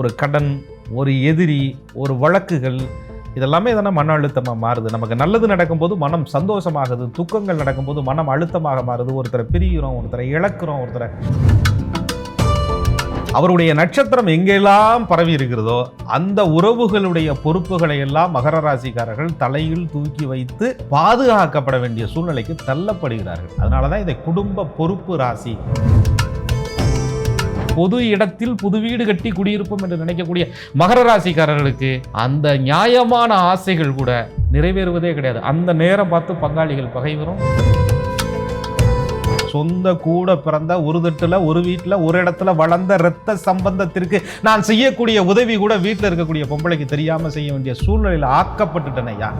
ஒரு கடன் ஒரு எதிரி ஒரு வழக்குகள் இதெல்லாமே தானே மன அழுத்தமாக மாறுது. நமக்கு நல்லது நடக்கும்போது மனம் சந்தோஷமாகுது துக்கங்கள் நடக்கும்போது மனம் அழுத்தமாக மாறுது. ஒருத்தரை பிரிகிறோம் ஒருத்தரை இழக்கிறோம் ஒருத்தரை. அவருடைய நட்சத்திரம் எங்கெல்லாம் பரவி இருக்கிறதோ அந்த உறவுகளுடைய பொறுப்புகளை எல்லாம் மகர ராசிக்காரர்கள் தலையில் தூக்கி வைத்து பாதுகாக்கப்பட வேண்டிய சூழ்நிலைக்கு தள்ளப்படுகிறார்கள். அதனால தான் இதை குடும்ப பொறுப்பு ராசி. பொது இடத்தில் புது வீடு கட்டி குடியிருப்போம் என்று நினைக்கக்கூடிய மகர ராசிக்காரர்களுக்கு அந்த நியாயமான ஆசைகள் கூட நிறைவேறுவதே கிடையாது. அந்த நேரம் பார்த்து பங்காளிகள் பகைவரும். சொந்த கூட பிறந்த ஒரு தட்டுல ஒரு வீட்டில் ஒரு இடத்துல வளர்ந்த இரத்த சம்பந்தத்திற்கு நான் செய்யக்கூடிய உதவி கூட வீட்டில் இருக்கக்கூடிய பொம்பளைக்கு தெரியாமல் செய்ய வேண்டிய சூழ்நிலையில் ஆக்கப்பட்டுட்டனையா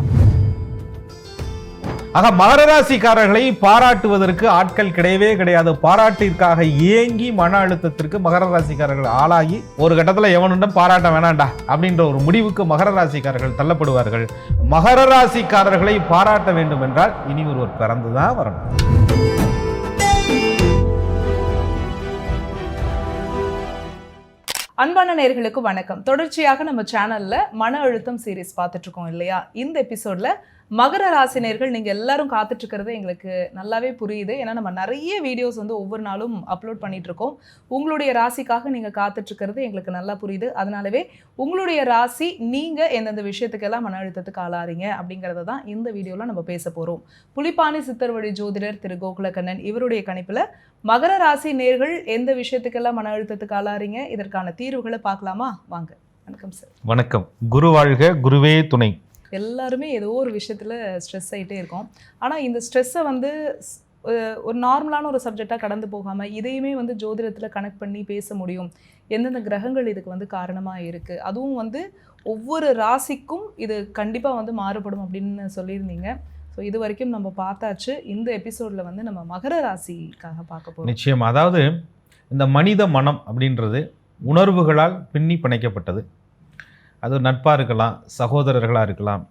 ஆக மகர ராசிக்காரர்களை பாராட்டுவதற்கு ஆட்கள் கிடையவே கிடையாது. பாராட்டிற்காக ஏங்கி மன அழுத்தத்திற்கு மகர ராசிக்காரர்கள் ஆளாகி ஒரு கட்டத்தில் எவனுண்டும் பாராட்ட வேணாண்டா? அப்படின்ற ஒரு முடிவுக்கு மகர ராசிக்காரர்கள் தள்ளப்படுவார்கள். மகர ராசிக்காரர்களை பாராட்ட வேண்டும் என்றால் இனி ஒருவர் பிறந்துதான் வரணும். அன்பான நேர்களுக்கு வணக்கம். தொடர்ச்சியாக நம்ம சேனல்ல மன அழுத்தம் சீரிஸ் பார்த்துட்டு இருக்கோம் இல்லையா? இந்த எபிசோட்ல மகர ராசினியர்கள் நீங்கள் எல்லாரும் காத்துட்ருக்கிறது எங்களுக்கு நல்லாவே புரியுது. ஏன்னா நம்ம நிறைய வீடியோஸ் வந்து ஒவ்வொரு நாளும் அப்லோட் பண்ணிகிட்ருக்கோம் உங்களுடைய ராசிக்காக நீங்கள் காத்துட்ருக்கிறது எங்களுக்கு நல்லா புரியுது. அதனாலவே உங்களுடைய ராசி நீங்கள் எந்தெந்த விஷயத்துக்கெல்லாம் மன அழுத்தத்துக்கு ஆளாறீங்க அப்படிங்கறத தான் இந்த வீடியோவில் நம்ம பேச போகிறோம் புலிப்பாணி சித்தர் வழி ஜோதிடர் திரு கோகுலக்கண்ணன் இவருடைய கணிப்பில் மகர ராசி நேர்கள் எந்த விஷயத்துக்கெல்லாம் மன அழுத்தத்துக்கு ஆளாறீங்க? இதற்கான தீர்வுகளை பார்க்கலாமா? வாங்க. வணக்கம் சார். வணக்கம். குரு வாழ்க குருவே துணை. எல்லாருமே ஏதோ ஒரு விஷயத்தில் ஸ்ட்ரெஸ் ஆகிட்டே இருக்கோம். ஆனால் இந்த ஸ்ட்ரெஸ்ஸை வந்து ஒரு நார்மலான ஒரு சப்ஜெக்டாக கடந்து போகாமல் இதையுமே வந்து ஜோதிடத்தில் கனெக்ட் பண்ணி பேச முடியும். எந்தெந்த கிரகங்கள் இதுக்கு வந்து காரணமாக இருக்குது அதுவும் வந்து ஒவ்வொரு ராசிக்கும் இது கண்டிப்பாக வந்து மாறுபடும் அப்படின்னு சொல்லியிருந்தீங்க. ஸோ இது வரைக்கும் நம்ம பார்த்தாச்சு. இந்த எபிசோடில் வந்து நம்ம மகர ராசிக்காக பார்க்க போகிறோம் நிச்சயம். அதாவது இந்த மனித மனம் அப்படின்றது உணர்வுகளால் பின்னி பிணைக்கப்பட்டது. அது நட்பாக இருக்கலாம் சகோதரர்களாக இருக்கலாம்.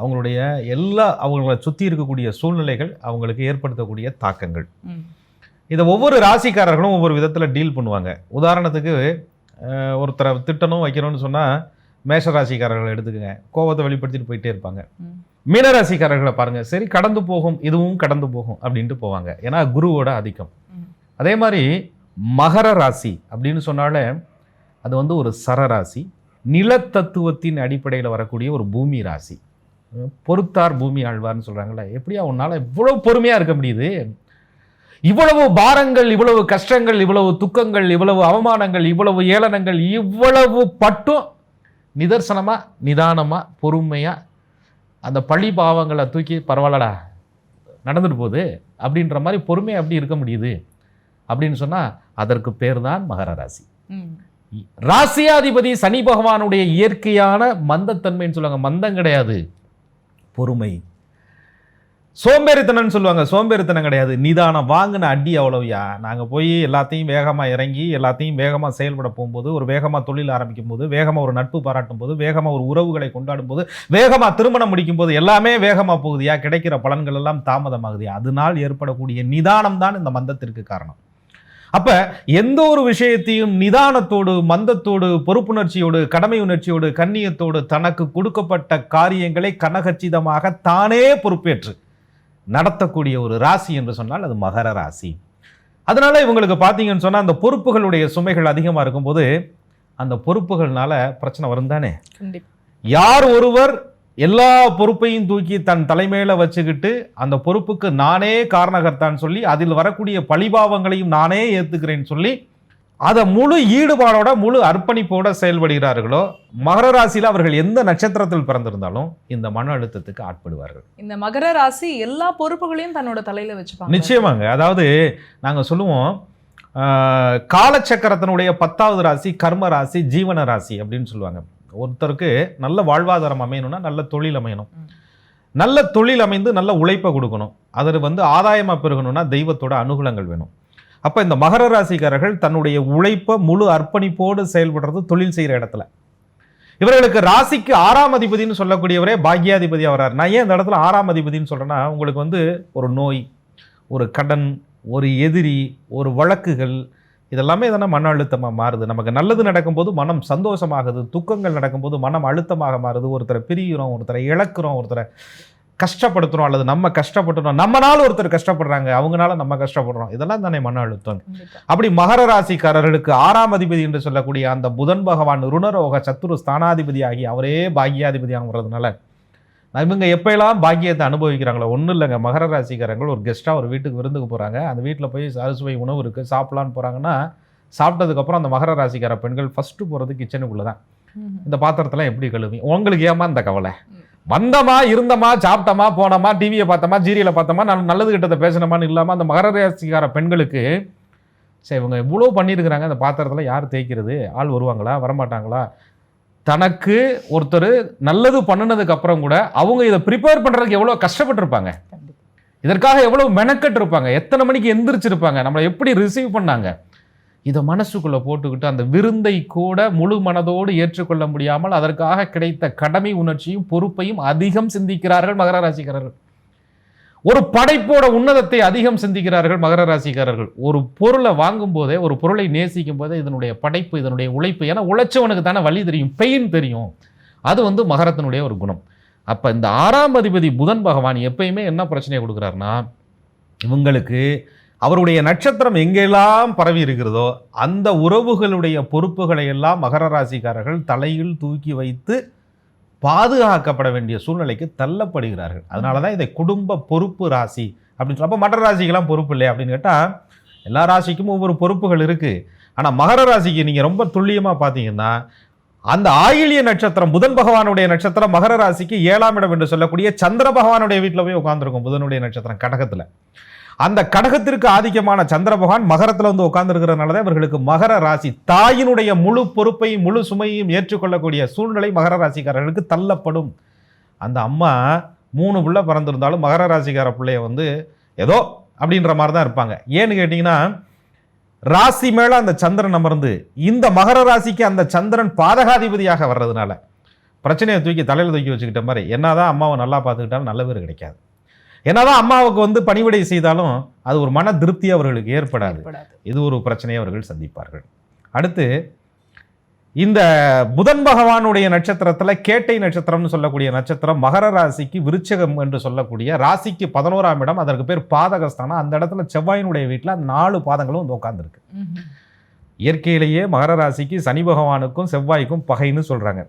அவங்களுடைய எல்லா அவங்கள சுற்றி இருக்கக்கூடிய சூழ்நிலைகள் அவங்களுக்கு ஏற்படுத்தக்கூடிய தாக்கங்கள். இதை ஒவ்வொரு ராசிக்காரர்களும் ஒவ்வொரு விதத்தில் டீல் பண்ணுவாங்க. உதாரணத்துக்கு ஒருத்தரை திட்டணும் வைக்கணும்னு சொன்னால் மேஷ ராசிக்காரர்களை எடுத்துக்கங்க. கோபத்தை வெளிப்படுத்திட்டு போயிட்டே இருப்பாங்க. மீன ராசிக்காரர்களை பாருங்க சரி கடந்து போகும் இதுவும் கடந்து போகும் அப்படின்ட்டு போவாங்க. ஏன்னா குருவோட ஆதிக்கம். ம். அதே மாதிரி மகர ராசி அப்படின்னு சொன்னாலே அது வந்து ஒரு சரராசி. நிலத்தத்துவத்தின் அடிப்படையில் வரக்கூடிய ஒரு பூமி ராசி. பொறுத்தார் பூமி ஆழ்வார்னு சொல்கிறாங்களே எப்படியா உன்னால் இவ்வளவு பொறுமையாக இருக்க முடியுது? இவ்வளவு பாரங்கள் இவ்வளவு கஷ்டங்கள் இவ்வளவு துக்கங்கள் இவ்வளவு அவமானங்கள் இவ்வளவு ஏளனங்கள் இவ்வளவு பட்டும் நிதர்சனமாக நிதானமாக பொறுமையாக அந்த பழி பாவங்களை தூக்கி பரவாயில்லடா நடந்துட்டு போகுது. அப்படின்ற மாதிரி பொறுமையாக அப்படி இருக்க முடியுது? அப்படின்னு சொன்னால் அதற்கு பேர் தான் மகர ராசி. ராசியாதிபதி சனி பகவானுடைய இயற்கையான மந்தத்தன்மைன்னு சொல்லுவாங்க. மந்தம் கிடையாது. பொறுமை. சோம்பேறித்தனம்னு சொல்லுவாங்க. சோம்பேறித்தனம் கிடையாது. நிதானம். வாங்கின அடி அவ்வளவையா? நாங்கள் போய் எல்லாத்தையும் வேகமாக இறங்கி எல்லாத்தையும் வேகமாக செயல்பட போகும்போது ஒரு வேகமாக தொழில் ஆரம்பிக்கும் போது வேகமாக ஒரு நட்பு பாராட்டும் போது வேகமாக ஒரு உறவுகளை கொண்டாடும் போது வேகமாக திருமணம் முடிக்கும் போது எல்லாமே வேகமாக போகுதியா? கிடைக்கிற பலன்கள் எல்லாம் தாமதமாகுதியா? அதனால் ஏற்படக்கூடிய நிதானம் தான் இந்த மந்தத்திற்கு காரணம். அப்ப எந்த ஒரு விஷயத்தையும் நிதானத்தோடு மந்தத்தோடு பொறுப்புணர்ச்சியோடு கடமை உணர்ச்சியோடு கண்ணியத்தோடு தனக்கு கொடுக்கப்பட்ட காரியங்களை கனகச்சிதமாக தானே பொறுப்பேற்று நடத்தக்கூடிய ஒரு ராசி என்று சொன்னால் அது மகர ராசி. அதனால இவங்களுக்கு பார்த்தீங்கன்னு சொன்னால் அந்த பொறுப்புகளுடைய சுமைகள் அதிகமாக இருக்கும்போது அந்த பொறுப்புகள்னால பிரச்சனை வரும் தானே யார் ஒருவர் எல்லா பொறுப்பையும் தூக்கி தன் தலைமையில வச்சுக்கிட்டு அந்த பொறுப்புக்கு நானே காரணகர்த்தான்னு சொல்லி அதில் வரக்கூடிய பழிபாவங்களையும் நானே ஏத்துக்கிறேன்னு சொல்லி அதை முழு ஈடுபாடோட முழு அர்ப்பணிப்போட செயல்படுகிறார்களோ மகர ராசியில் அவர்கள் எந்த நட்சத்திரத்தில் பிறந்திருந்தாலும் இந்த மன அழுத்தத்துக்கு ஆட்படுவார்கள். இந்த மகர ராசி எல்லா பொறுப்புகளையும் தன்னோட தலையில வச்சுப்பாங்க. நிச்சயமாங்க. அதாவது நாங்கள் சொல்லுவோம் காலச்சக்கரத்தினுடைய பத்தாவது ராசி கர்ம ராசி ஜீவன ராசி அப்படின்னு சொல்லுவாங்க. ஒருத்தருக்கு நல்ல வாழ்வாதாரம் அமையணும்னா நல்ல தொழில் அமையணும். நல்ல தொழில் அமைந்து நல்ல உழைப்பை கொடுக்கணும். அதில் வந்து ஆதாயமாக பெருகணும்னா தெய்வத்தோட அனுகூலங்கள் வேணும். அப்போ இந்த மகர ராசிக்காரர்கள் தன்னுடைய உழைப்பை முழு அர்ப்பணிப்போடு செயல்படுறது தொழில் செய்கிற இடத்துல. இவர்களுக்கு ராசிக்கு ஆறாம் அதிபதினு சொல்லக்கூடியவரே பாக்யாதிபதியாக வர்றார் நான் ஏன் இந்த இடத்துல ஆறாம் அதிபதினு சொல்கிறேன்னா உங்களுக்கு வந்து ஒரு நோய் ஒரு கடன் ஒரு எதிரி ஒரு வழக்குகள் இதெல்லாமே தானே மன அழுத்தமாக மாறுது. நமக்கு நல்லது நடக்கும்போது மனம் சந்தோஷமாகுது. துக்கங்கள் நடக்கும்போது மனம் அழுத்தமாக மாறுது. ஒருத்தரை பிரிகிறோம் ஒருத்தரை இழக்கிறோம் ஒருத்தரை கஷ்டப்படுத்துகிறோம் அல்லது நம்ம கஷ்டப்படுறோம் நம்மனால ஒருத்தர் கஷ்டப்படுறாங்க. அவங்கனால நம்ம கஷ்டப்படுறோம். இதெல்லாம் தானே மன அழுத்தம். அப்படி மகர ராசிக்காரர்களுக்கு ஆறாம் அதிபதி என்று சொல்லக்கூடிய அந்த புதன் பகவான் ருணரோக சத்துரு ஸ்தானாதிபதி ஆகி அவரே பாக்கியாதிபதியாக வர்றதுனால நான் இவங்க எப்பயெல்லாம் பாக்கியத்தை அனுபவிக்கிறாங்களோ ஒன்றும் இல்லைங்க. மகர ராசிக்காரங்கள் ஒரு கெஸ்ட்டாக ஒரு வீட்டுக்கு விருந்துக்கு போகிறாங்க அந்த வீட்டில் போய் அறுசுவை உணவு இருக்குது சாப்பிட்லான்னு போகிறாங்கன்னா சாப்பிட்டதுக்கப்புறம் அந்த மகர ராசிக்கார பெண்கள் ஃபஸ்ட்டு போகிறது கிச்சனுக்குள்ளே தான். இந்த பாத்திரத்தெல்லாம் எப்படி கழுவி? உங்களுக்கு ஏமா இந்த கவலை? வந்தமா இருந்தமா சாப்பிட்டமா போனோமா டிவியை பார்த்தோமா ஜீரியலை பார்த்தோமா நான் நல்லது கிட்டதை பேசினமான்னு இல்லாமல் அந்த மகர ராசிக்கார பெண்களுக்கு சரி இவங்க இவ்வளோ பண்ணியிருக்கிறாங்க அந்த பாத்திரத்தில் யார் தேய்க்கிறது? ஆள் வருவாங்களா? வரமாட்டாங்களா? தனக்கு ஒருத்தர் நல்லது பண்ணினதுக்கு அப்புறம் கூட அவங்க இதை ப்ரிப்பேர் பண்ணுறதுக்கு எவ்வளோ கஷ்டப்பட்டிருப்பாங்க. இதற்காக எவ்வளவு மெனக்கட்டு இருப்பாங்க எத்தனை மணிக்கு எந்திரிச்சிருப்பாங்க. நம்மளை எப்படி ரிசீவ் பண்ணாங்க. இதை மனசுக்குள்ள போட்டுக்கிட்டு அந்த விருந்தை கூட முழு மனதோடு ஏற்றுக்கொள்ள முடியாமல் அதற்காக கிடைத்த கடமை உணர்ச்சியும் பொறுப்பையும் அதிகம் சிந்திக்கிறார்கள் மகர ராசிக்காரர்கள். ஒரு படைப்போட உன்னதத்தை அதிகம் சிந்திக்கிறார்கள் மகர ராசிக்காரர்கள். ஒரு பொருளை வாங்கும் போதே ஒரு பொருளை நேசிக்கும் போதே இதனுடைய படைப்பு இதனுடைய உழைப்பு ஏன்னா உழைச்சவனுக்கு தானே வழி தெரியும் பெயின் தெரியும். அது வந்து மகரத்தினுடைய ஒரு குணம். அப்போ இந்த ஆறாம் அதிபதி புதன் பகவான் எப்பயுமே என்ன பிரச்சனையை கொடுக்குறாருன்னா இவங்களுக்கு அவருடைய நட்சத்திரம் எங்கெல்லாம் பரவி இருக்கிறதோ அந்த உறவுகளுடைய பொறுப்புகளை எல்லாம் மகர ராசிக்காரர்கள் தலையில் தூக்கி வைத்து பாதுகாக்கப்பட வேண்டிய சூழ்நிலைக்கு தள்ளப்படுகிறார்கள். அதனால தான் இதை குடும்ப பொறுப்பு ராசி அப்படின்னு சொல்ல அப்போ மற்ற ராசிக்கெல்லாம் பொறுப்பு இல்லை அப்படின்னு கேட்டால் எல்லா ராசிக்கும் ஒவ்வொரு பொறுப்புகள் இருக்குது ஆனால் மகர ராசிக்கு நீங்கள் ரொம்ப துல்லியமாக பார்த்தீங்கன்னா அந்த ஆயிலிய நட்சத்திரம் புதன் பகவானுடைய நட்சத்திரம் மகர ராசிக்கு ஏழாம் இடம் என்று சொல்லக்கூடிய சந்திர பகவானுடைய வீட்டில் போய் உட்காந்துருக்கும் புதனுடைய நட்சத்திரம் கடகத்தில். அந்த கடகத்திற்கு ஆதிக்கமான சந்திரபகவான் மகரத்தில் வந்து உட்கார்ந்துருக்கிறதுனால தான் இவர்களுக்கு மகர ராசி. தாயினுடைய முழு பொறுப்பையும் முழு சுமையையும் ஏற்றுக்கொள்ளக்கூடிய சூழ்நிலை மகர ராசிக்காரர்களுக்கு தள்ளப்படும். அந்த அம்மா மூணு பிள்ளை பிறந்திருந்தாலும் மகர ராசிக்கார பிள்ளைய வந்து ஏதோ அப்படின்ற மாதிரி தான் இருப்பாங்க. ஏன்னு கேட்டிங்கன்னா ராசி மேலே அந்த சந்திரன் அமர்ந்து இந்த மகர ராசிக்கு அந்த சந்திரன் பாதகாதிபதியாக வர்றதுனால பிரச்சனையை தூக்கி தலையில் தூக்கி வச்சுக்கிட்ட மாதிரி என்னதான் அம்மாவை நல்லா பார்த்துக்கிட்டாலும் நல்ல பேர் கிடைக்காது. என்னதான் அம்மாவுக்கு வந்து பணிவிடை செய்தாலும் அது ஒரு மன திருப்தி அவர்களுக்கு ஏற்படாது. இது ஒரு பிரச்சனையை அவர்கள் சந்திப்பார்கள். அடுத்து இந்த புதன் பகவானுடைய நட்சத்திரத்துல கேட்டை நட்சத்திரம்னு சொல்லக்கூடிய நட்சத்திரம் மகர ராசிக்கு விருச்சகம் என்று சொல்லக்கூடிய ராசிக்கு பதினோராம் இடம் அதற்கு பேர் பாதகஸ்தானம். அந்த இடத்துல செவ்வாயினுடைய வீட்டில் நாலு பாதங்களும் வந்து உட்காந்துருக்கு. இயற்கையிலேயே மகர ராசிக்கு சனி பகவானுக்கும் செவ்வாய்க்கும் பகைன்னு சொல்றாங்க.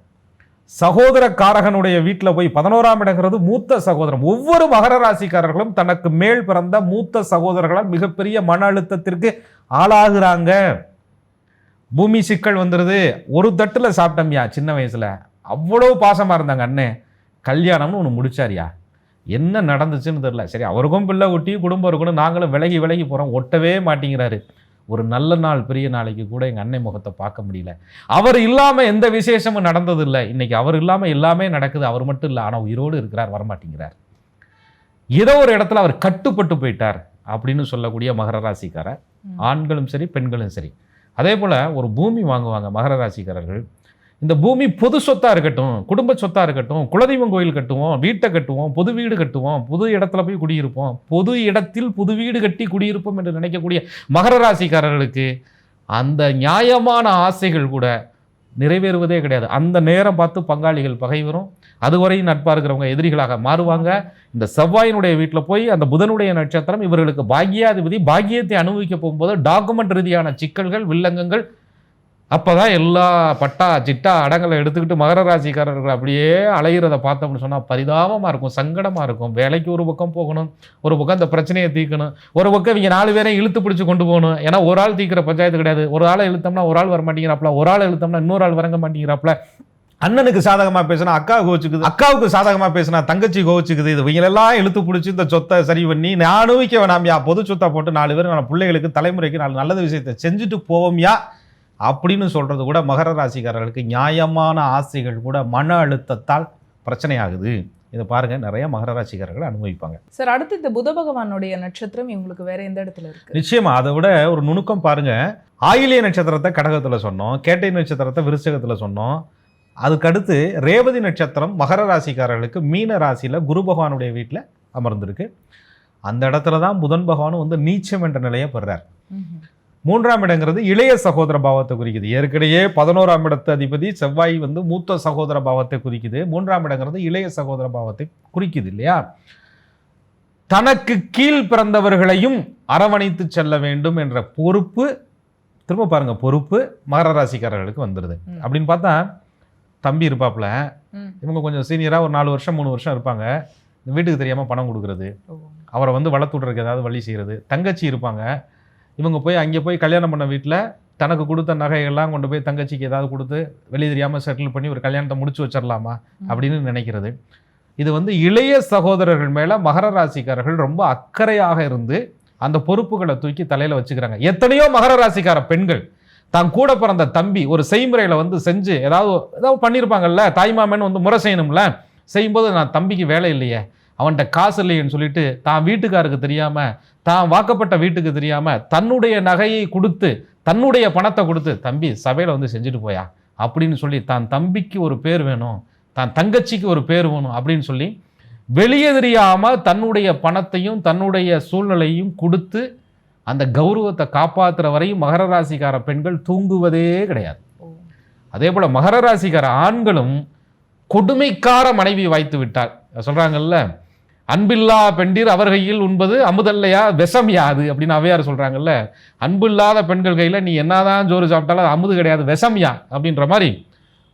சகோதர காரகனுடைய வீட்டில் போய் பதினோராம் இடங்கிறது மூத்த சகோதரம் ஒவ்வொரு மகர ராசிக்காரர்களும் தனக்கு மேல் பிறந்த மூத்த சகோதரர்களால் மிகப்பெரிய மன அழுத்தத்திற்கு ஆளாகிறாங்க. பூமி சிக்கல் வந்துடுது ஒரு தட்டில் சாப்பிட்டோம்யா சின்ன வயசில். அவ்வளோ பாசமாக இருந்தாங்க அண்ணே. கல்யாணம்னு ஒன்று முடிச்சாரியா? என்ன நடந்துச்சுன்னு தெரில சரி அவருக்கும் பிள்ளை ஒட்டி குடும்பம் இருக்கணும் நாங்களும் விலகி விலகி போகிறோம் ஒட்டவே மாட்டேங்கிறாரு. ஒரு நல்ல நாள் பெரிய நாளைக்கு கூட எங்கள் அன்னை முகத்தை பார்க்க முடியல. அவர் இல்லாமல் எந்த விசேஷமும் நடந்ததில்லை. இன்னைக்கு அவர் இல்லாமல் எல்லாமே நடக்குது. அவர் மட்டும் இல்லை ஆனால் உயிரோடு இருக்கிறார் வரமாட்டேங்கிறார். ஏதோ ஒரு இடத்துல அவர் கட்டுப்பட்டு போயிட்டார் அப்படின்னு சொல்லக்கூடிய மகர ராசிக்காரர். ஆண்களும் சரி பெண்களும் சரி. அதே போல் ஒரு பூமி வாங்குவாங்க மகர ராசிக்காரர்கள். இந்த பூமி பொது சொத்தாக இருக்கட்டும் குடும்ப சொத்தாக இருக்கட்டும் குலதெய்வம் கோயில் கட்டுவோம் வீட்டை கட்டுவோம் பொது வீடு கட்டுவோம் புது இடத்துல போய் குடியிருப்போம் பொது இடத்தில் புது வீடு கட்டி குடியிருப்போம் என்று நினைக்கக்கூடிய மகர ராசிக்காரர்களுக்கு அந்த நியாயமான ஆசைகள் கூட நிறைவேறுவதே கிடையாது. அந்த நேரம் பார்த்து பங்காளிகள் பகை வரும். அதுவரையும் நட்பாக இருக்கிறவங்க எதிரிகளாக மாறுவாங்க. இந்த செவ்வாயினுடைய வீட்டில் போய் அந்த புதனுடைய நட்சத்திரம் இவர்களுக்கு பாக்கியாதிபதி பாக்கியத்தை அனுபவிக்க போகும்போது டாக்குமெண்ட் ரீதியான சிக்கல்கள் வில்லங்கங்கள் அப்போ தான் எல்லா பட்டா சிட்டா அடங்களை எடுத்துக்கிட்டு மகர ராசிக்காரர்கள் அப்படியே அலையிறத பார்த்தோம்னு சொன்னால் பரிதாபமாக இருக்கும் சங்கடமாக இருக்கும். வேலைக்கு ஒரு பக்கம் போகணும் ஒரு பக்கம் இந்த பிரச்சனையை தீர்க்கணும் ஒரு பக்கம் இவங்க நாலு பேரையும் இழுத்து பிடிச்சி கொண்டு போகணும். ஏன்னா ஒரு ஆள் தீர்க்கிற பஞ்சாயத்து கிடையாது. ஒரு ஆளை இழுத்தோம்னா ஒரு ஆள் வர மாட்டேங்கிறாப்ல ஒரு ஆள் இழுத்தோம்னா இன்னொரு ஆள் வரங்க மாட்டேங்கிறாப்ல அண்ணனுக்கு சாதகமாக பேசினா அக்கா கோவிச்சுக்குது அக்காவுக்கு சாதகமாக பேசினா தங்கச்சி கோவிச்சுக்குது இது இவங்களெல்லாம் இழுத்து பிடிச்சி இந்த சொத்தை சரி பண்ணி நான் அனுபவிக்க வேணாம்யா பொது சொத்தை போட்டு நாலு பேர் நான் பிள்ளைகளுக்கு தலைமுறைக்கு நாலு நல்லது விஷயத்தை செஞ்சுட்டு போவோம்யா. அப்படின்னு சொல்றது கூட மகர ராசிக்காரர்களுக்கு நியாயமான ஆசைகள் கூட மன அழுத்தத்தால் பிரச்சனையாகுது. இதை பாருங்க நிறைய மகர ராசிக்காரர்கள் அனுபவிப்பாங்க. சார் அடுத்து இந்த புத பகவானுடைய நட்சத்திரம் இவங்களுக்கு வேற எந்த இடத்துல இருக்கு? நிச்சயமா அதை விட ஒரு நுணுக்கம் பாருங்க. ஆயிலிய நட்சத்திரத்தை கடகத்துல சொன்னோம் கேட்டை நட்சத்திரத்தை விருச்சகத்துல சொன்னோம். அதுக்கடுத்து ரேவதி நட்சத்திரம் மகர ராசிக்காரர்களுக்கு மீன ராசியில குரு பகவானுடைய வீட்டில் அமர்ந்திருக்கு. அந்த இடத்துல தான் புதன் பகவானும் வந்து நீச்சம் என்ற நிலையை பெறார். மூன்றாம் இடங்கிறது இளைய சகோதர பாவத்தை குறிக்குது. ஏற்கனவே பதினோராம் இடத்து அதிபதி செவ்வாய் வந்து மூத்த சகோதர பாவத்தை குறிக்குது. மூன்றாம் இடங்கிறது இளைய சகோதர பாவத்தை குறிக்குது இல்லையா? தனக்கு கீழ் பிறந்தவர்களையும் அரவணைத்து செல்ல வேண்டும் என்ற பொறுப்பு திரும்ப பாருங்க பொறுப்பு மகர ராசிக்காரர்களுக்கு வந்துடுது. அப்படின்னு பார்த்தா தம்பி இருப்பாப்புல. இவங்க கொஞ்சம் சீனியராக ஒரு நாலு வருஷம் மூணு வருஷம் இருப்பாங்க. வீட்டுக்கு தெரியாமல் பணம் கொடுக்குறது. அவரை வந்து வளர்த்து விட்றதுக்கு ஏதாவது வழி செய்கிறது தங்கச்சி இருப்பாங்க. இவங்க போய் அங்கே போய் கல்யாணம் பண்ண வீட்டில் தனக்கு கொடுத்த நகையெல்லாம் கொண்டு போய் தங்கச்சிக்கு ஏதாவது கொடுத்து வெளியே தெரியாமல் செட்டில் பண்ணி ஒரு கல்யாணத்தை முடிச்சு வச்சிடலாமா அப்படின்னு நினைக்கிறது. இது வந்து இளைய சகோதரர்கள் மேலே மகர ராசிக்காரர்கள் ரொம்ப அக்கறையாக இருந்து அந்த பொறுப்புகளை தூக்கி தலையில் வச்சுக்கிறாங்க. எத்தனையோ மகர ராசிக்கார பெண்கள் தான் கூட பிறந்த தம்பி ஒரு செய்முறையில் வந்து செஞ்சு ஏதாவது ஏதாவது பண்ணியிருப்பாங்கல்ல தாய்மாமன் வந்து முறை செய்யணும்ல செய்யும்போது நான் தம்பிக்கு வேலை இல்லையே அவன்கிட்ட காசு இல்லையேன்னு சொல்லிட்டு தான் வீட்டுக்காருக்கு தெரியாம தான் வாக்கப்பட்ட வீட்டுக்கு தெரியாம தன்னுடைய நகையை கொடுத்து தன்னுடைய பணத்தை கொடுத்து தம்பி சபையில வந்து செஞ்சுட்டு போயா? அப்படின்னு சொல்லி தான் தம்பிக்கு ஒரு பேர் வேணும் தான் தங்கச்சிக்கு ஒரு பேர் வேணும் அப்படின்னு சொல்லி வெளியே தெரியாம தன்னுடைய பணத்தையும் தன்னுடைய சூழ்நிலையும் கொடுத்து அந்த கௌரவத்தை காப்பாத்துற வரையும் மகர ராசிக்கார பெண்கள் தூங்குவதே கிடையாது. அதே போல மகர ராசிக்கார ஆண்களும் கொடுமைக்கார மனைவி வாய்த்து விட்டார். சொல்றாங்கல்ல? அன்பில்லா பெண்டீர் அவர் கையில் உண்பது அமுதல்லையா? விஷம் யாது? அப்படின்னு அவையார் சொல்கிறாங்கல்ல அன்பில்லாத பெண்கள் கையில் நீ என்னதான் ஜோறு சாப்பிட்டாலும் அது அமுது கிடையாது விஷம் யா? அப்படின்ற மாதிரி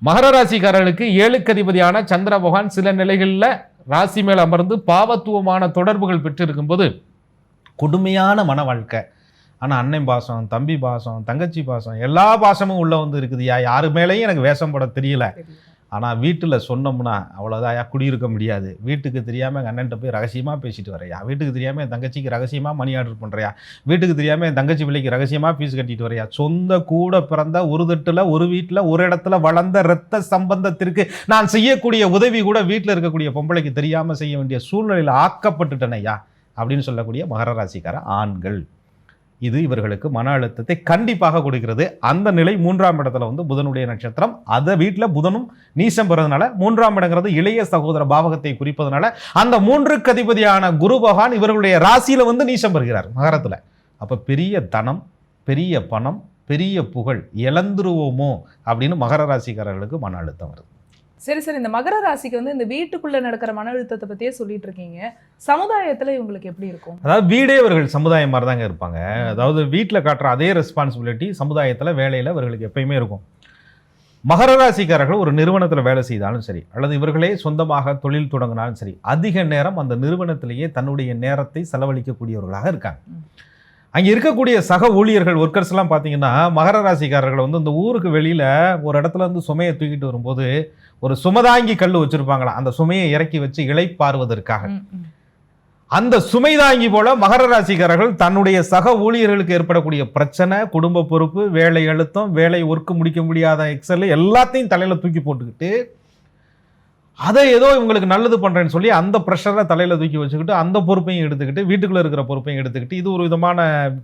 மகர ராசிக்காரர்களுக்கு ஏழுக்கு அதிபதியான சந்திர பகவான் சில நிலைகளில் ராசி மேல் அமர்ந்து பாவத்துவமான தொடர்புகள் பெற்றிருக்கும்போது கொடுமையான மன வாழ்க்கை. ஆனால் அண்ணன் பாசம் தம்பி பாசம் தங்கச்சி பாசம் எல்லா பாசமும் உள்ளே வந்து இருக்குதுயா? யாரு மேலேயும் எனக்கு வேஷம் போட தெரியல. ஆனால் வீட்டில் சொன்னோம்னா அவ்வளோதாயா குடியிருக்க முடியாது. வீட்டுக்கு தெரியாமல் எங்கள் அண்ணன்ட்ட போய் ரகசியமாக பேசிட்டு வரையா வீட்டுக்கு தெரியாமல் என் தங்கச்சிக்கு ரகசியமாக மணி ஆர்டர் பண்ணுறியா வீட்டுக்கு தெரியாமல் என் தங்கச்சி பிள்ளைக்கு ரகசியமாக ஃபீஸ் கட்டிட்டு வரையா சொந்த கூட பிறந்த ஒரு தட்டில் ஒரு வீட்டில் ஒரு இடத்துல வளர்ந்த இரத்த சம்பந்தத்திற்கு நான் செய்யக்கூடிய உதவி கூட வீட்டில் இருக்கக்கூடிய பொம்பளைக்கு தெரியாமல் செய்ய வேண்டிய சூழ்நிலையில் ஆக்கப்பட்டுட்டனையா அப்படின்னு சொல்லக்கூடிய மகர ராசிக்கார ஆண்கள். இது இவர்களுக்கு மன அழுத்தத்தை கண்டிப்பாக கொடுக்கிறது. அந்த நிலை மூன்றாம் இடத்துல வந்து புதனுடைய நட்சத்திரம். அதை வீட்டில் புதனும் நீசம் பெறதுனால மூன்றாம் இடங்கிறது இளைய சகோதர பாவகத்தை குறிப்பதனால அந்த மூன்றுக்கு அதிபதியான குரு பகவான் இவர்களுடைய ராசியில் வந்து நீசம் பெறுகிறார் மகரத்தில். அப்போ பெரிய தனம் பெரிய பணம் பெரிய புகழ் இழந்துருவோமோ அப்படின்னு மகர ராசிக்காரர்களுக்கு மன அழுத்தம் வருது. சரி சரி இந்த மகர ராசிக்கு வந்து இந்த வீட்டுக்குள்ள நடக்கிற மன அழுத்தத்தை பத்தியே சொல்லிட்டு இருக்கீங்க. சமுதாயத்துல இவங்களுக்கு எப்படி இருக்கும்? அதாவது வீடே இவர்கள் சமுதாயம் மாதிரி தாங்க இருப்பாங்க அதாவது வீட்டில் காட்டுற அதே ரெஸ்பான்சிபிலிட்டி சமுதாயத்தில் வேலையில் இவர்களுக்கு எப்பயுமே இருக்கும். மகர ராசிக்காரர்கள் ஒரு நிறுவனத்தில் வேலை செய்தாலும் சரி அல்லது இவர்களே சொந்தமாக தொழில் தொடங்கினாலும் சரி அதிக நேரம் அந்த நிறுவனத்திலேயே தன்னுடைய நேரத்தை செலவழிக்கக்கூடியவர்களாக இருக்காங்க. அங்கே இருக்கக்கூடிய சக ஊழியர்கள் ஒர்க்கர்ஸ் எல்லாம் பார்த்தீங்கன்னா மகர ராசிக்காரர்கள் வந்து இந்த ஊருக்கு வெளியில் ஒரு இடத்துல இருந்து சுமையை தூக்கிட்டு வரும்போது ஒரு சுமதாங்கி கல் வச்சிருப்பாங்களாம் அந்த சுமையை இறக்கி வச்சு ம். அந்த சுமை தாங்கி போல மகர ராசிக்காரர்கள் தன்னுடைய சக ஊழியர்களுக்கு ஏற்படக்கூடிய பிரச்சனை குடும்ப பொறுப்பு வேலை அழுத்தம் வேலை ஒர்க்கு முடிக்க முடியாத எக்ஸல் எல்லாத்தையும் தலையில தூக்கி போட்டுக்கிட்டு அதை ஏதோ இவங்களுக்கு நல்லது பண்றேன்னு சொல்லி அந்த ப்ரெஷரை தலையில தூக்கி வச்சுக்கிட்டு அந்த பொறுப்பையும் எடுத்துக்கிட்டு வீட்டுக்குள்ள இருக்கிற பொறுப்பையும் எடுத்துக்கிட்டு இது ஒரு விதமான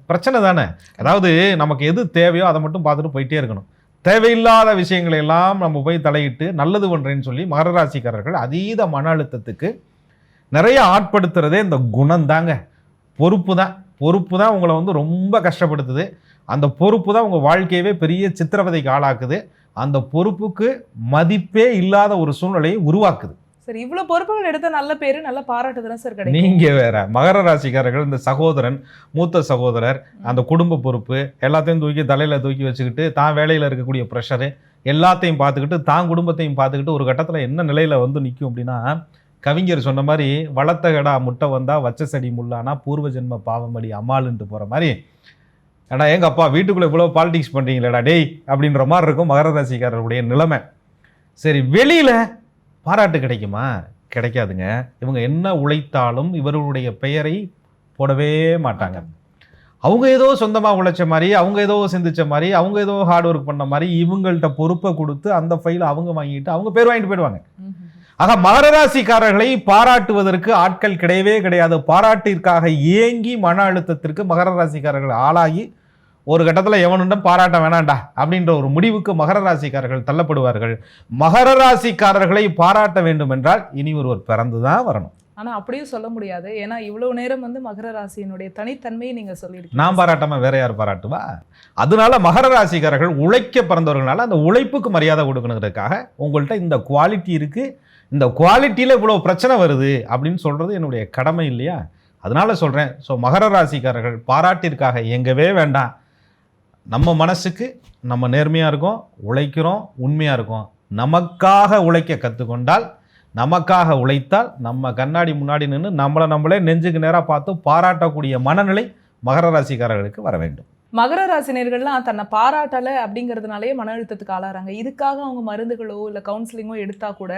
பிரச்சனை தானே. அதாவது நமக்கு எது தேவையோ அதை மட்டும் பார்த்துட்டு போயிட்டே இருக்கணும். தேவையில்லாத விஷயங்களை எல்லாம் நம்ம போய் தலையிட்டு நல்லது பண்ணுறேன்னு சொல்லி மகர ராசிக்காரர்கள் அதீத மன அழுத்தத்துக்கு நிறைய ஆட்படுத்துறதே இந்த குணம் தாங்க பொறுப்பு தான். பொறுப்பு தான் உங்களை வந்து ரொம்ப கஷ்டப்படுத்துது. அந்த பொறுப்பு தான் உங்கள் வாழ்க்கையவே பெரிய சித்திரவதைக்கு ஆளாக்குது. அந்த பொறுப்புக்கு மதிப்பே இல்லாத ஒரு சூழ்நிலையை உருவாக்குது. சரி இவ்வளவு பொறுப்புகள் எடுத்த நல்ல பேரு நல்ல பாராட்டு தானே சார் கிடைக்கும். நீங்க வேற மகர ராசிக்காரர்கள் இந்த சகோதரன் மூத்த சகோதரர் அந்த குடும்ப பொறுப்பு எல்லாத்தையும் தூக்கி தலையில தூக்கி வச்சுக்கிட்டு தான் வேலையில இருக்கக்கூடிய ப்ரெஷரு எல்லாத்தையும் பார்த்துக்கிட்டு தான் குடும்பத்தையும் பார்த்துக்கிட்டு ஒரு கட்டத்தில் என்ன நிலையில வந்து நிற்கும் அப்படின்னா கவிஞர் சொன்ன மாதிரி வளர்த்த கடா முட்டை வந்தா வச்ச செடி முள்ளானா பூர்வ ஜென்ம பாவமடி அம்மாளுன்ட்டு போற மாதிரி. ஏடா எங்க அப்பா வீட்டுக்குள்ள இவ்வளவு பாலிடிக்ஸ் பண்றீங்களேடா டேய் அப்படின்ற மாதிரி இருக்கும் மகர ராசிக்காரருடைய நிலைமை. சரி வெளியில பாராட்டு கிடைக்குமா? கிடைக்காதுங்க. இவங்க என்ன உழைத்தாலும் இவர்களுடைய பெயரை போடவே மாட்டாங்க. அவங்க ஏதோ சொந்தமாக உழைச்ச மாதிரி அவங்க ஏதோ சிந்திச்ச மாதிரி அவங்க ஏதோ ஹார்ட் ஒர்க் பண்ண மாதிரி இவங்கள்ட்ட பொறுப்பை கொடுத்து அந்த ஃபைலை அவங்க வாங்கிட்டு அவங்க பேர் வாங்கிட்டு போயிடுவாங்க. ஆக மகர ராசிக்காரர்களை பாராட்டுவதற்கு ஆட்கள் கிடையவே கிடையாது. பாராட்டிற்காக ஏங்கி மன அழுத்தத்திற்கு மகர ராசிக்காரர்கள் ஆளாகி ஒரு கட்டத்தில் எவனுண்டும் பாராட்ட வேணாண்டா? அப்படின்ற ஒரு முடிவுக்கு மகர ராசிக்காரர்கள் தள்ளப்படுவார்கள். மகர ராசிக்காரர்களை பாராட்ட வேண்டும் என்றால் இனி ஒருவர் பிறந்து தான் வரணும். ஆனா அப்படியும் சொல்ல முடியாது. ஏன்னா இவ்வளவு நேரம் வந்து மகர ராசியினுடைய தனித்தன்மையை நீங்க சொல்லியிருக்கீங்க. நான் பாராட்டாம வேற யார் பாராட்டுவா? அதனால மகர ராசிக்காரர்கள் உழைக்க பிறந்தவர்களால அந்த உழைப்புக்கு மரியாதை கொடுக்கணுங்கிறதுக்காக உங்கள்கிட்ட இந்த குவாலிட்டி இருக்கு. இந்த குவாலிட்டியில் இவ்வளோ பிரச்சனை வருது அப்படின்னு சொல்றது என்னுடைய கடமை இல்லையா? அதனால சொல்றேன். ஸோ மகர ராசிக்காரர்கள் பாராட்டிற்காக எங்கவே வேண்டாம். நம்ம மனசுக்கு நம்ம நேர்மையாக இருக்கோம் உழைக்கிறோம் உண்மையாக இருக்கோம். நமக்காக உழைக்க கற்றுக்கொண்டால் நமக்காக உழைத்தால் நம்ம கண்ணாடி முன்னாடி நின்று நம்மளை நம்மளே நெஞ்சுக்கு நேராக பார்த்து பாராட்டக்கூடிய மனநிலை மகர ராசிக்காரர்களுக்கு வர வேண்டும். மகர ராசினியர்கள்லாம் தன்னை பாராட்டலை அப்படிங்கிறதுனாலே மன அழுத்தத்துக்கு ஆளாறாங்க. இதுக்காக அவங்க மருந்துகளோ இல்லை கவுன்சிலிங்கோ எடுத்தால் கூட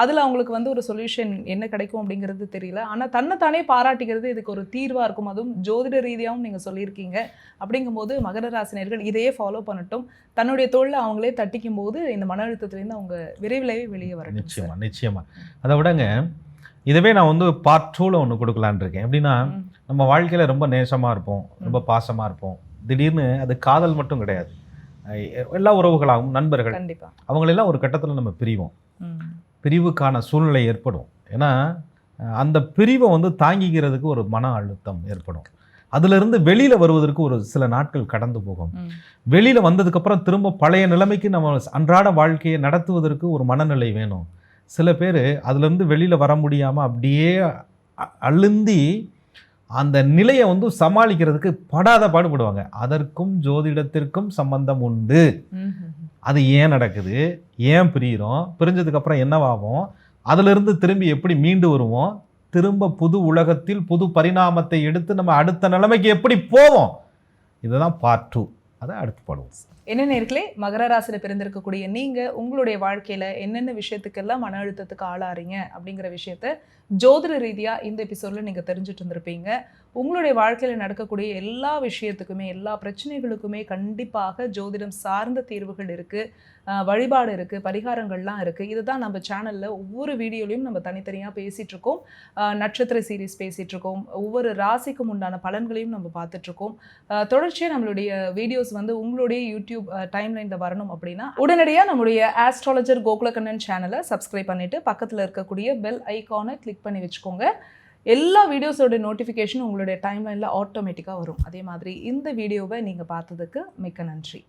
அதில் அவங்களுக்கு வந்து ஒரு சொல்யூஷன் என்ன கிடைக்கும் அப்படிங்கிறது தெரியல. ஆனால் தன்னைத்தானே பாராட்டிக்கிறது இதுக்கு ஒரு தீர்வாக இருக்கும். அதுவும் ஜோதிட ரீதியாகவும் நீங்கள் சொல்லியிருக்கீங்க. அப்படிங்கும்போது மகர ராசினியர்கள் இதையே ஃபாலோ பண்ணட்டும். தன்னுடைய தொழிலை அவங்களே தட்டிக்கும் போது இந்த மன அழுத்தத்துலேருந்து அவங்க விரைவிலேயே வெளியே வரட்டும் சார். நிச்சயமா நிச்சயமா. அதை விடங்க இதுவே நான் வந்து பார்ட் டூவில் ஒன்று கொடுக்கலான்னு இருக்கேன். எப்படின்னா. நம்ம வாழ்க்கையில் ரொம்ப நேசமாக இருப்போம். ரொம்ப பாசமாக இருப்போம். திடீர்னு அது காதல் மட்டும் கிடையாது. எல்லா உறவுகளாகவும் நண்பர்கள் கண்டிப்பா. அவங்களெல்லாம் ஒரு கட்டத்தில் நம்ம பிரிவோம். பிரிவுக்கான சூழ்நிலை ஏற்படும். ஏன்னா அந்த பிரிவை வந்து தாங்கிக்கிறதுக்கு ஒரு மன அழுத்தம் ஏற்படும். அதிலிருந்து வெளியில் வருவதற்கு ஒரு சில நாட்கள் கடந்து போகும். வெளியில் வந்ததுக்கப்புறம் திரும்ப பழைய நிலைமைக்கு நம்ம அன்றாட வாழ்க்கையை நடத்துவதற்கு ஒரு மனநிலை வேணும். சில பேர் அதுலேருந்து வெளியில் வர முடியாமல் அப்படியே அழுந்தி அந்த நிலையை வந்து சமாளிக்கிறதுக்கு படாத பாடுபடுவாங்க. அதற்கும் ஜோதிடத்திற்கும் சம்பந்தம் உண்டு. அது ஏன் நடக்குது? ஏன் பிரியிறோம்? பிரிஞ்சதுக்கப்புறம் என்னவாகும்? அதிலிருந்து திரும்பி எப்படி மீண்டு வருவோம்? திரும்ப புது உலகத்தில் புது பரிணாமத்தை எடுத்து நம்ம அடுத்த நிலைமைக்கு எப்படி போவோம்? இதுதான் பார்ட் டூ அதை அடுத்து பாடுவோம். என்ன நேர்களே மகர ராசியில் பிறந்திருக்கக்கூடிய நீங்கள் உங்களுடைய வாழ்க்கையில் என்னென்ன விஷயத்துக்கெல்லாம் மன அழுத்தத்துக்கு ஆளாறீங்க அப்படிங்கிற விஷயத்த ஜோதிட ரீதியாக இந்த எபிசோட்ல நீங்கள் தெரிஞ்சுட்டு இருந்திருப்பீங்க. உங்களுடைய வாழ்க்கையில் நடக்கக்கூடிய எல்லா விஷயத்துக்குமே எல்லா பிரச்சனைகளுக்குமே கண்டிப்பாக ஜோதிடம் சார்ந்த தீர்வுகள் இருக்குது வழிபாடு இருக்குது பரிகாரங்கள்லாம் இருக்குது இதுதான் நம்ம சேனலில் ஒவ்வொரு வீடியோலையும் நம்ம தனித்தனியாக பேசிகிட்ருக்கோம் நட்சத்திர சீரிஸ் பேசிகிட்ருக்கோம் இருக்கோம். ஒவ்வொரு ராசிக்கும் உண்டான பலன்களையும் நம்ம பார்த்துட்ருக்கோம் தொடர்ச்சியாக நம்மளுடைய வீடியோஸ் வந்து உங்களுடைய யூடியூப் டைம்லைனில் uh, வரணும் அப்படின்னா உடனடியாக நம்முடைய ஆஸ்ட்ராலஜர் கோகுலகண்ணன் சேனலை சப்ஸ்கிரைப் பண்ணிட்டு பக்கத்தில் இருக்கக்கூடிய பெல் ஐகானை கிளிக் பண்ணி வச்சுக்கோங்க. எல்லா வீடியோஸோட நோட்டிஃபிகேஷன் உங்களுடைய டைம்லைனில் ஆட்டோமேட்டிக்காக வரும். அதே மாதிரி இந்த வீடியோவை நீங்கள் பார்த்ததுக்கு மிக்க நன்றி.